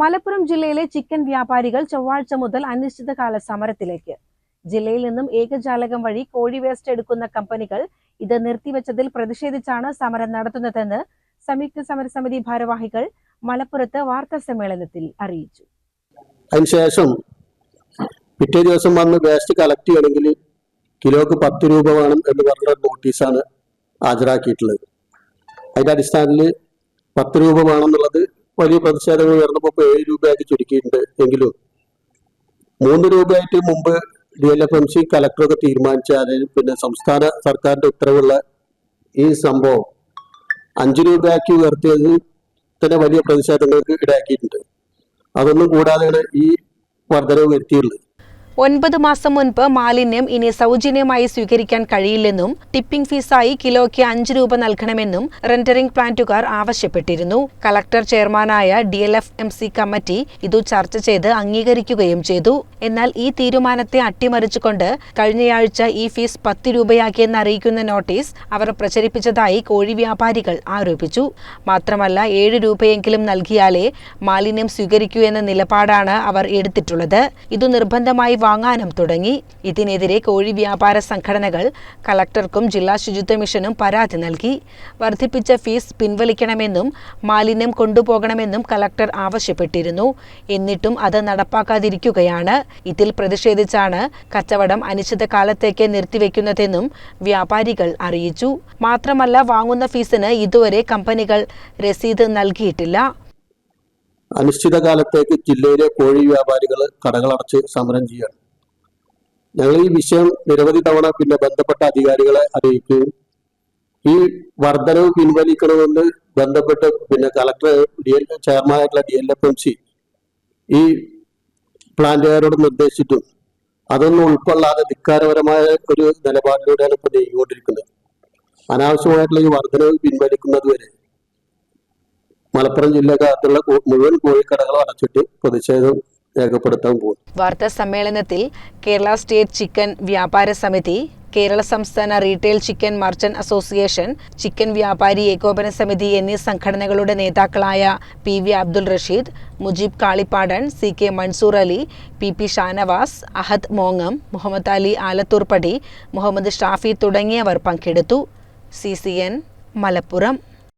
മലപ്പുറം ജില്ലയിലെ ചിക്കൻ വ്യാപാരികൾ ചൊവ്വാഴ്ച മുതൽ അനിശ്ചിതകാല സമരത്തിലേക്ക്. ജില്ലയിൽ നിന്നും ഏകജാലകം വഴി കോഴി വേസ്റ്റ് എടുക്കുന്ന കമ്പനികൾ ഇത് നിർത്തിവെച്ചതിൽ പ്രതിഷേധിച്ചാണ് സമരം നടത്തുന്നതെന്ന് സംയുക്ത സമരസമിതി ഭാരവാഹികൾ മലപ്പുറത്ത് വാർത്താ സമ്മേളനത്തിൽ അറിയിച്ചു. അതിനുശേഷം പിറ്റേ ദിവസം വന്ന് വേസ്റ്റ് കളക്ട് ചെയ്യണമെങ്കിൽ കിലോക്ക് പത്ത് രൂപ വേണം എന്ന് പറഞ്ഞ നോട്ടീസാണ് ഹാജരാക്കിയിട്ടുള്ളത്. അതിന്റെ അടിസ്ഥാനത്തിൽ പത്ത് രൂപ വേണം എന്നുള്ളത് വലിയ പ്രതിഷേധങ്ങൾ ഉയർന്നപ്പോൾ ഏഴ് രൂപയാക്കി ചുരുക്കിയിട്ടുണ്ട് എങ്കിലും മൂന്ന് രൂപയായിട്ട് മുമ്പ് D L F M C കലക്ടറൊക്കെ തീരുമാനിച്ച അതായത് പിന്നെ സംസ്ഥാന സർക്കാരിന്റെ ഉത്തരവുള്ള ഈ സംഭവം അഞ്ച് രൂപയാക്കി ഉയർത്തിയത് തന്നെ വലിയ പ്രതിഷേധങ്ങൾക്ക് ഇടയാക്കിയിട്ടുണ്ട്. അതൊന്നും കൂടാതെയാണ് ഈ വർധനവ് വരുത്തിയുള്ളത് ഒൻപത് മാസം മുൻപ് മാലിന്യം ഇനി സൗജന്യമായി സ്വീകരിക്കാൻ കഴിയില്ലെന്നും ടിപ്പിംഗ് ഫീസായി കിലോയ്ക്ക് അഞ്ച് രൂപ നൽകണമെന്നും റെൻഡറിംഗ് പ്ലാന്റുകാർ ആവശ്യപ്പെട്ടിരുന്നു. കളക്ടർ ചെയർമാനായ D L F M C committee ഇതു ചർച്ച ചെയ്ത് അംഗീകരിക്കുകയും ചെയ്തു. എന്നാൽ ഈ തീരുമാനത്തെ അട്ടിമറിച്ചുകൊണ്ട് കഴിഞ്ഞയാഴ്ച ഈ ഫീസ് പത്ത് രൂപയാക്കിയെന്ന് അറിയിക്കുന്ന നോട്ടീസ് അവർ പ്രചരിപ്പിച്ചതായി കോഴി വ്യാപാരികൾ ആരോപിച്ചു. മാത്രമല്ല ഏഴ് രൂപയെങ്കിലും നൽകിയാലേ മാലിന്യം സ്വീകരിക്കൂ എന്ന നിലപാടാണ് അവർ എടുത്തിട്ടുള്ളത്. ഇതു നിർബന്ധമായി വാങ്ങാനും തുടങ്ങി. ഇതിനെതിരെ കോഴി വ്യാപാര സംഘടനകൾ കളക്ടർക്കും ജില്ലാ ശുചിത്വ മിഷനും പരാതി നൽകി. വർദ്ധിപ്പിച്ച ഫീസ് പിൻവലിക്കണമെന്നും മാലിന്യം കൊണ്ടുപോകണമെന്നും കളക്ടർ ആവശ്യപ്പെട്ടിരുന്നു. എന്നിട്ടും അത് നടപ്പാക്കാതിരിക്കുകയാണ്. ഇതിൽ പ്രതിഷേധിച്ചാണ് കച്ചവടം അനിശ്ചിതകാലത്തേക്ക് നിർത്തിവെക്കുന്നതെന്നും വ്യാപാരികൾ അറിയിച്ചു. മാത്രമല്ല വാങ്ങുന്ന ഫീസിന് ഇതുവരെ കമ്പനികൾ രസീത് നൽകിയിട്ടില്ല. അനിശ്ചിതകാലത്തേക്ക് ജില്ലയിലെ കോഴി വ്യാപാരികൾ കടകളടച്ച് സമരം ചെയ്യാണ് ഞങ്ങൾ ഈ വിഷയം നിരവധി തവണ പിന്നെ ബന്ധപ്പെട്ട അധികാരികളെ അറിയിക്കുകയും ഈ വർധനവ് പിൻവലിക്കണമെന്ന് ബന്ധപ്പെട്ട് പിന്നെ collector D L ചെയർമാനായിട്ടുള്ള D L F M C ഈ പ്ലാന്റുകാരോട് നിർദ്ദേശിച്ചിട്ടും അതൊന്നും ഉൾക്കൊള്ളാതെ ധിക്കാരപരമായ ഒരു നിലപാടിലൂടെയാണ് ഇപ്പോൾ നീങ്ങിക്കൊണ്ടിരിക്കുന്നത്. അനാവശ്യമായിട്ടുള്ള ഈ വർധനവ് പിൻവലിക്കുന്നത് വരെ മലപ്പുറം ജില്ലക്കകത്തുള്ള മുഴുവൻ കോഴിക്കടകളും അടച്ചിട്ട് പ്രതിഷേധം രേഖപ്പെടുത്താൻ പോകും വാർത്താ സമ്മേളനത്തിൽ കേരള സ്റ്റേറ്റ് ചിക്കൻ വ്യാപാര സമിതി കേരള സംസ്ഥാന retail chicken merchant association chicken വ്യാപാരി ഏകോപന സമിതി എന്നീ സംഘടനകളുടെ നേതാക്കളായ P V Abdul Rasheed Mujeeb Kalippadan C K Mansoor Ali P P Shanavas Ahad മോങ്ങം Muhammad Ali Alathurpadi Muhammad Shafi തുടങ്ങിയവർ പങ്കെടുത്തു. C C N Malappuram.